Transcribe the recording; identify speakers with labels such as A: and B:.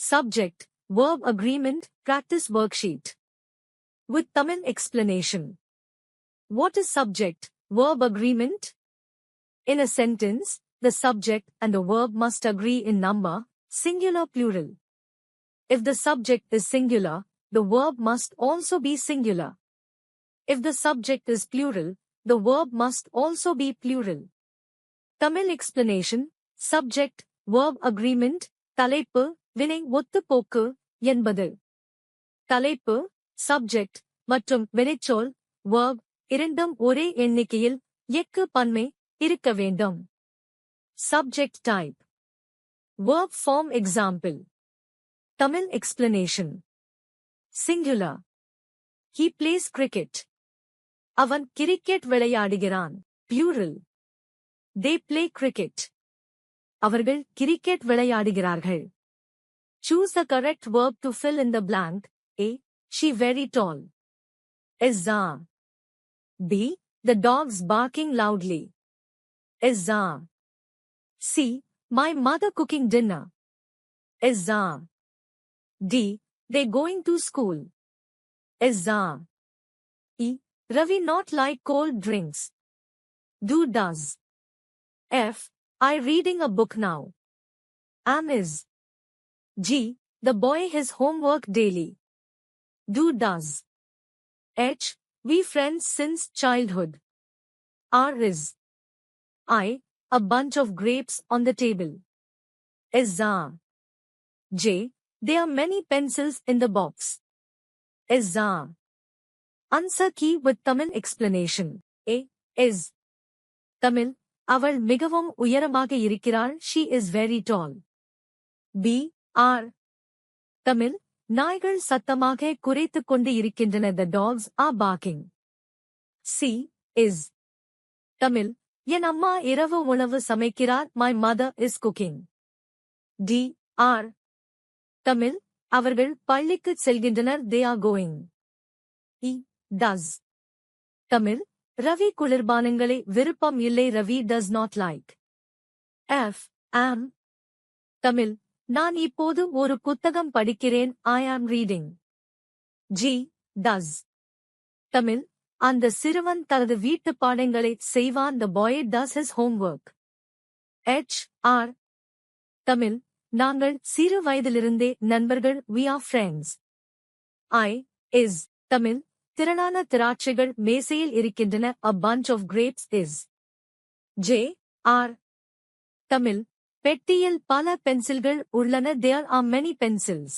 A: Subject, verb agreement, practice worksheet. With Tamil explanation. What is subject, verb agreement? In a sentence, the subject and the verb must agree in number, singular plural. If the subject is singular, the verb must also be singular. If the subject is plural, the verb must also be plural. Tamil explanation, subject, verb agreement, தலைப்பு, வினை ஒத்துப்போக்கு என்பது தலைப்பு subject மற்றும் வினைச்சொல் verb இரண்டும் ஒரே எண்ணிக்கையில் egg பன்மை இருக்க வேண்டும் subject type verb form example Tamil explanation singular he plays cricket அவன் கிரிக்கெட் விளையாடுகிறான் பியூரல் தே பிளே கிரிக்கெட் அவர்கள் கிரிக்கெட் விளையாடுகிறார்கள் Choose the correct verb to fill in the blank. A. She very tall. Is B. The dogs barking loudly. Is C. My mother cooking dinner. Is D. They going to school. Is E. Ravi not like cold drinks. Do does. F. I reading a book now. Am is. G. The boy his homework daily. Do does. H. We friends since childhood. R is. I. A bunch of grapes on the table. Is a. J. There are many pencils in the box. Is a. Answer key with Tamil explanation. A. Is. Tamil. அவள் மிகவும் உயரமாக இருக்கிறாள் she is very tall. B. Are. Tamil நாய்கள் சத்தமாக குறைத்துக் கொண்டு இருக்கின்றன. The dogs are barking. C is Tamil என் அம்மா இரவு உணவு சமைக்கிறார். My mother is cooking D are Tamil அவர்கள் பள்ளிக்குச் செல்கின்றனர். They are going E does Tamil Ravi குளிர்பானங்களை விருப்பம் இல்லை. Ravi does not like F am Tamil நான் இப்போது ஒரு புத்தகம் படிக்கிறேன் ஐ ஆம் ரீடிங் ஜி டஸ் தமிழ் அந்த சிறுவன் தனது வீட்டு பாடங்களை செய்வான் the boy does his homework H are Tamil நாங்கள் சிறு வயதிலிருந்தே நண்பர்கள் we are friends I is Tamil திரளான திராட்சைகள் மேசையில் இருக்கின்றன a bunch of grapes is J are Tamil பெட்டியில் பல பென்சில்கள் உள்ளன தேர் ஆர் மெனி பென்சில்ஸ்